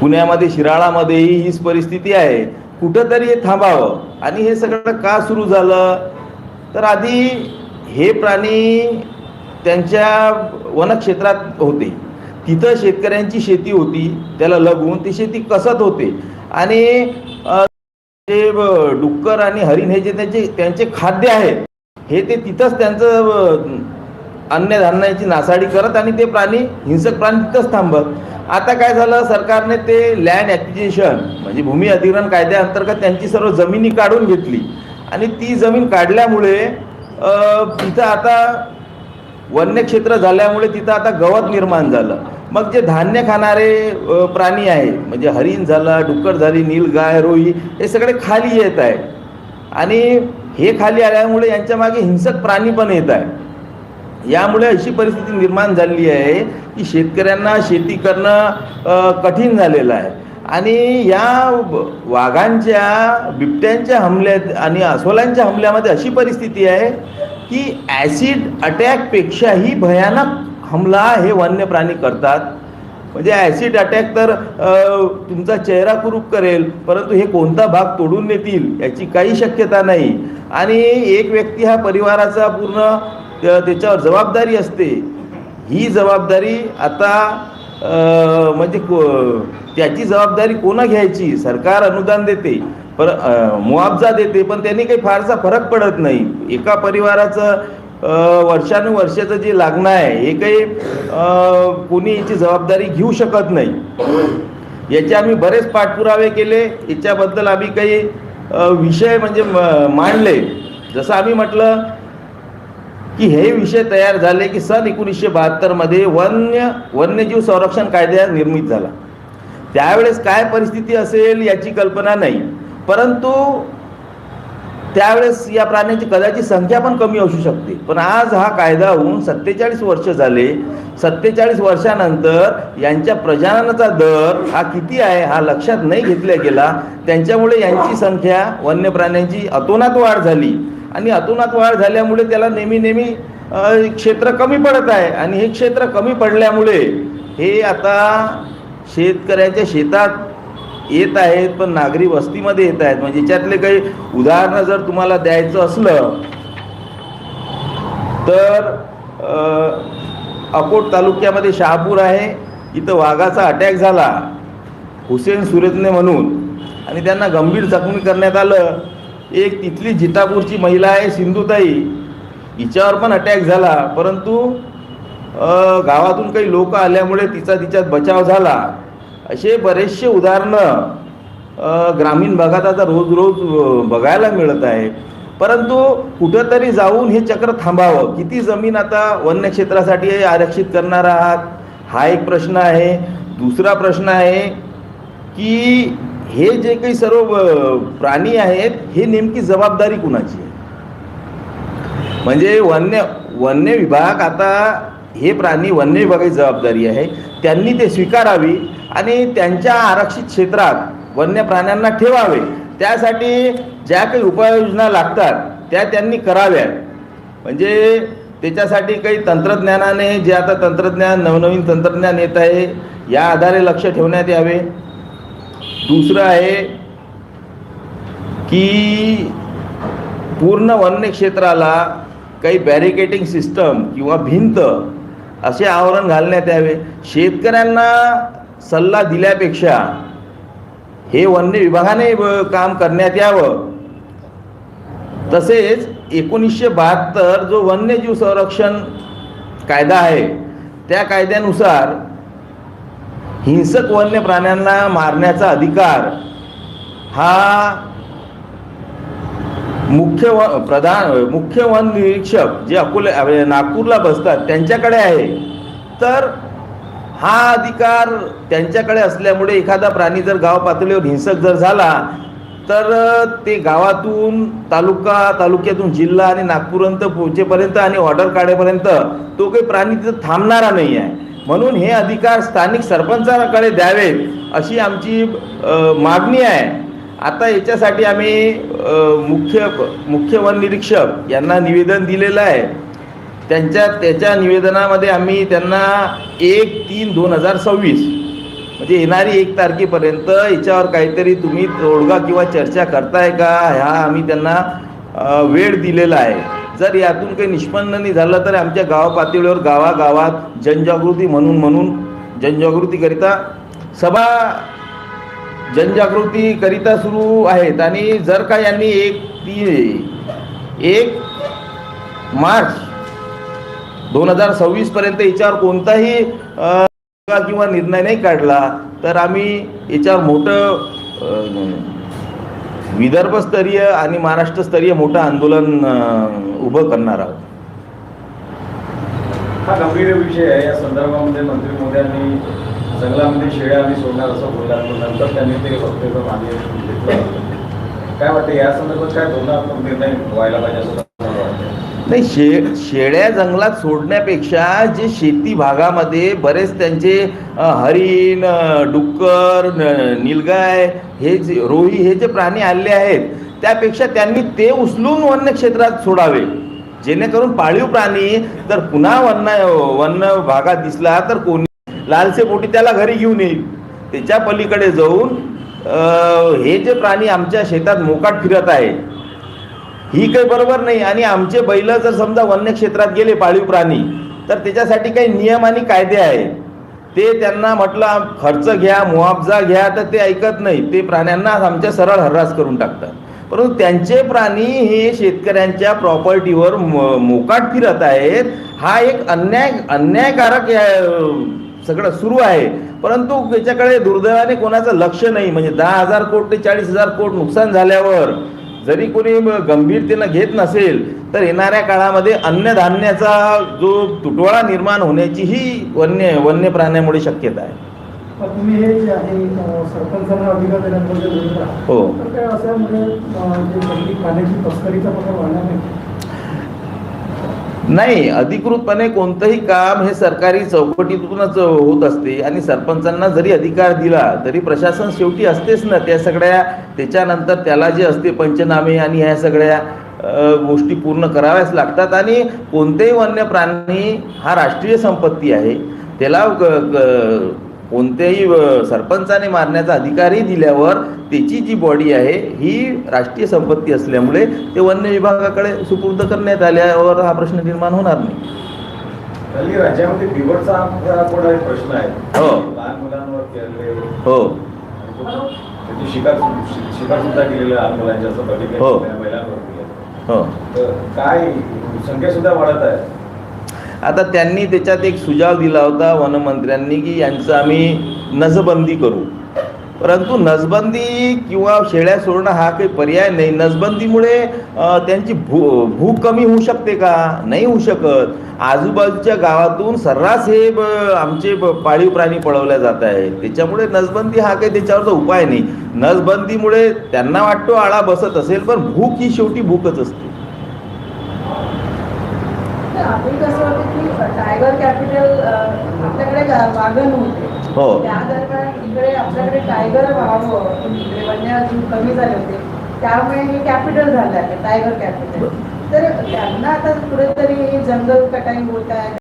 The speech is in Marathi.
पुण्यामध्ये शिराळामध्येही हीच परिस्थिती आहे. कुठंतरी हे थांबावं. आणि हे सगळं का सुरू झालं? तर आधी हे प्राणी त्यांच्या वनक्षेत्रात होते. तिथं शेतकऱ्यांची शेती होती. त्याला लगून ती शेती कसत होते. आणि जे डुक्कर आणि हरिण हे जे त्यांचे त्यांचे खाद्य आहे हे ते तिथंच त्यांचं अन्नधान्याची नासाडी करत आणि ते प्राणी हिंसक प्राणी तिथंच थांबत. आता काय झालं? सरकारने ते लँड ॲक्विजिशन म्हणजे भूमी अधिग्रहण कायद्याअंतर्गत त्यांची सर्व जमिनी काढून घेतली. आणि ती जमीन काढल्यामुळे तिथं आता वन्यक्षेत्र झाल्यामुळे तिथं आता गवत निर्माण झालं. मग जे धान्य खाणारे प्राणी आहे म्हणजे हरिण झाला डुक्कर झाली नीलगाय रोही हे सगळे खाली येत आहे आणि हे खाली आल्यामुळे यांच्या मागे हिंसक प्राणी पण येत आहे यामुळे अशी परिस्थिती निर्माण झालेली आहे की शेतकऱ्यांना शेती करणं कठीण झालेलं आहे. आणि या वाघांच्या बिबट्यांच्या हमल्यात आणि अस्वलांच्या हमल्यामध्ये अशी परिस्थिती आहे की ॲसिड अटॅकपेक्षाही भयानक हमला हे वन्य प्राणी करतात. म्हणजे ॲसिड अटॅक तर तुमचा चेहरा कुरूप करेल परंतु हे कोणता भाग तोडून नेतील याची काही शक्यता नाही. आणि एक व्यक्ती हा परिवाराचा पूर्ण त्याच्यावर जबाबदारी असते. ही जबाबदारी आता म्हणजे को- त्याची जबाबदारी कोणा घ्यायची? सरकार अनुदान देते पर मुआवजा देते पण त्यांनी काही फारसा फरक पडत नाही. एका परिवाराचं वर्षानुवर्षाचं जे लागणं आहे हे काही कोणी याची जबाबदारी घेऊ शकत नाही. याचे आम्ही बरेच पाठपुरावे केले. याच्याबद्दल आम्ही काही विषय म्हणजे म- मांडले. जसं आम्ही म्हटलं की हे विषय तयार झाले की सन एकोणीसशे बहात्तरमध्ये वन्य वन्यजीव संरक्षण कायदा निर्मित झाला. त्यावेळेस काय परिस्थिती असेल याची कल्पना नाही. परंतु त्यावेळेस या प्राण्यांची कदाचित संख्या पण कमी असू शकते. पण आज हा कायदा होऊन सत्तेचाळीस वर्ष झाले. सत्तेचाळीस वर्षानंतर यांच्या प्रजननाचा दर हा किती आहे हा लक्षात नाही घेतला गेला. त्यांच्यामुळे यांची संख्या वन्य प्राण्यांची अतोनात वाढ झाली. आणि अतोनात वाढ झाल्यामुळे त्याला नेहमी नेहमी क्षेत्र कमी पडत आहे. आणि हे क्षेत्र कमी पडल्यामुळे हे आता शेतकऱ्याच्या शेतात येत आहेत पण नागरी वस्तीमध्ये येत आहेत. म्हणजे याच्यातले काही उदाहरणं जर तुम्हाला द्यायचं असलं तर अकोट तालुक्यामध्ये शहापूर आहे. इथं वाघाचा अटॅक झाला. हुसेन सुरेजने म्हणून. आणि त्यांना गंभीर जखमी करण्यात आलं. एक तिथली जितापूरची महिला आहे सिंधुताई. हिच्यावर पण अटॅक झाला. परंतु गावातून काही लोक आल्यामुळे तिचा तिच्यात बचाव झाला. असे बरेचसे उदाहरणं ग्रामीण भागात आता रोज रोज बघायला मिळत आहे. परंतु कुठंतरी जाऊन हे चक्र थांबावं. किती जमीन आता वन्य क्षेत्रासाठी आरक्षित करणार आहात? हा एक प्रश्न आहे. दुसरा प्रश्न आहे की हे जे काही सर्व प्राणी आहेत हे नेमकी जबाबदारी कुणाची आहे? म्हणजे वन्य वन्य विभाग आता हे प्राणी वन्य विभागाची जबाबदारी आहे. त्यांनी ते स्वीकारावी आणि त्यांच्या आरक्षित क्षेत्रात वन्य प्राण्यांना ठेवावे. त्यासाठी ज्या काही उपाययोजना लागतात त्या त्यांनी कराव्यात. म्हणजे त्याच्यासाठी काही तंत्रज्ञानाने जे आता तंत्रज्ञान नवनवीन तंत्रज्ञान येत आहे या आधारे लक्ष ठेवण्यात यावे. दुसरं आहे की पूर्ण वन्य क्षेत्राला काही बॅरिकेटिंग सिस्टम किंवा भिंत असे आवरण घालण्यात यावे. शेतकऱ्यांना सल्ला दिल्यापेक्षा हे वन्य विभागाने काम करण्यात यावं. तसेच एकोणीसशे बहात्तर जो वन्यजीव संरक्षण कायदा आहे त्या कायद्यानुसार हिंसक वन्य प्राण्यांना मारण्याचा अधिकार हा मुख्य व प्रधान मुख्य वन निरीक्षक जे अकोले नागपूरला बसतात त्यांच्याकडे आहे. तर हा अधिकार त्यांच्याकडे असल्यामुळे एखादा प्राणी जर गाव पातळीवर हिंसक जर झाला तर ते गावातून तालुका तालुक्यातून जिल्हा आणि नागपूरपर्यंत पोहोचेपर्यंत आणि ऑर्डर काढेपर्यंत तो काही प्राणी तिथं थांबणारा नाही आहे म्हणून हे अधिकार स्थानिक सरपंचांकडे द्यावेत अशी आमची मागणी आहे. आता याच्यासाठी आम्ही मुख्य मुख्य वन निरीक्षक यांना निवेदन दिलेलं आहे. त्यांच्या त्याच्या निवेदनामध्ये आम्ही त्यांना एक तीन दोन हजार सव्वीस म्हणजे येणारी एक तारखेपर्यंत याच्यावर काहीतरी तुम्ही तोडगा किंवा चर्चा करताय का ह्या आम्ही त्यांना वेळ दिलेला आहे. जर यातून काही निष्पन्न नाही झालं तर आमच्या गाव पातळीवर गावागावात जनजागृती म्हणून म्हणून जनजागृतीकरिता सभा जनजागृतीकरिता सुरू आहेत. आणि जर का यांनी एक ती एक मार्च दोन हजार सव्वीसपर्यंत याच्यावर कोणताही किंवा निर्णय नाही काढला तर आम्ही याच्यावर मोठं विदर्भस्तरीय आणि महाराष्ट्रस्तरीय मोठं आंदोलन उभं करणार आहोत. हा गंभीर विषय आहे. या संदर्भामध्ये मंत्री मोदी जंगलामध्ये शेळ्या आम्ही सोडणार असं बोलला नंतर त्यांनी ते वक्तव्य मागे घेतलं. काय वाटतं? या संदर्भात काय धोरणात्मक निर्णय व्हायला पाहिजे असं नाही शे शेळ्या जंगलात सोडण्यापेक्षा जे शेती भागामध्ये बरेच त्यांचे हरिण डुक्कर न- नीलगाय हे जे रोही हे जे प्राणी आले आहेत त्यापेक्षा त्यांनी ते उचलून वन्य क्षेत्रात सोडावे. जेणेकरून पाळीव प्राणी जर पुन्हा वन्य वन्य भागात दिसला तर कोणी लालसे पोटी त्याला घरी घेऊन येईल. त्याच्या पलीकडे जाऊन हे जे प्राणी आमच्या शेतात मोकाट फिरत आहे ही काही बरोबर नाही. आणि आमचे बैल जर समजा वन्य क्षेत्रात गेले पाळीव प्राणी तर त्याच्यासाठी काही नियम आणि कायदे आहेत. ते त्यांना म्हटलं खर्च घ्या मुआवजा घ्या तर ते ऐकत नाही. ते प्राण्यांना आमच्या सरळ हर्रास करून टाकतात. परंतु त्यांचे प्राणी हे शेतकऱ्यांच्या प्रॉपर्टीवर म- मोकाट फिरत आहेत. हा एक अन्याय अन्यायकारक सगळं सुरू आहे. परंतु त्याच्याकडे दुर्दैवाने कोणाचं लक्ष नाही. म्हणजे दहा हजार कोट ते चाळीस हजार कोट नुकसान झाल्यावर जरी कोणी गंभीरतेनं घेत नसेल तर येणाऱ्या काळामध्ये अन्नधान्याचा जो तुटवडा निर्माण होण्याचीही वन्य वन्य प्राण्यामुळे शक्यता आहे. हे नाही अधिकृतपणे कोणतंही काम हे सरकारी चौकटीतूनच होत असते आणि सरपंचांना जरी अधिकार दिला तरी प्रशासन शेवटी असतेच ना. त्या सगळ्या त्याच्यानंतर त्याला जे असते पंचनामे आणि ह्या सगळ्या गोष्टी पूर्ण कराव्याच लागतात. आणि कोणतेही वन्य प्राणी हा राष्ट्रीय संपत्ती आहे. त्याला ग- ग- कोणत्याही सरपंचाने मारण्याचा अधिकारही दिल्यावर त्याची जी बॉडी आहे ही राष्ट्रीय संपत्ती असल्यामुळे ते वन्य विभागाकडे सुपूर्द करण्यात आल्यावर हा प्रश्न निर्माण होणार नाही. राज्यामध्ये बिबटचा प्रश्न आहे. हो. लहान मुलांवर केलेले हो. शिकार सुद्धा लहान मुलांच्या बघितलं हो. हो. काय संख्या सुद्धा वाढत आहे. आता त्यांनी त्याच्यात एक सुझाव दिला होता वनमंत्र्यांनी की यांचं आम्ही नजबंदी करू. परंतु नसबंदी किंवा शेळ्या सोडणं हा काही पर्याय नाही. नसबंदीमुळे त्यांची भू भूक कमी होऊ शकते का? नाही होऊ शकत. आजूबाजूच्या गावातून सर्रास हे ब- आमचे पाळीव प्राणी पळवल्या जात आहेत. त्याच्यामुळे नसबंदी हा काही त्याच्यावरचा उपाय नाही. नसबंदीमुळे त्यांना वाटतो आळा बसत असेल पण भूक ही शेवटी भूकच असते. आपण कसं होतं की टायगर कॅपिटल आपल्याकडे वाघन होते. हो. त्या दरम्यान इकडे आपल्याकडे टायगर व्हावं इकडे वन्यजीव कमी झाले होते. त्यामुळे हे कॅपिटल झालं आहे टायगर कॅपिटल तर त्यांना आता कुठेतरी जंगल कटाई होत आहे.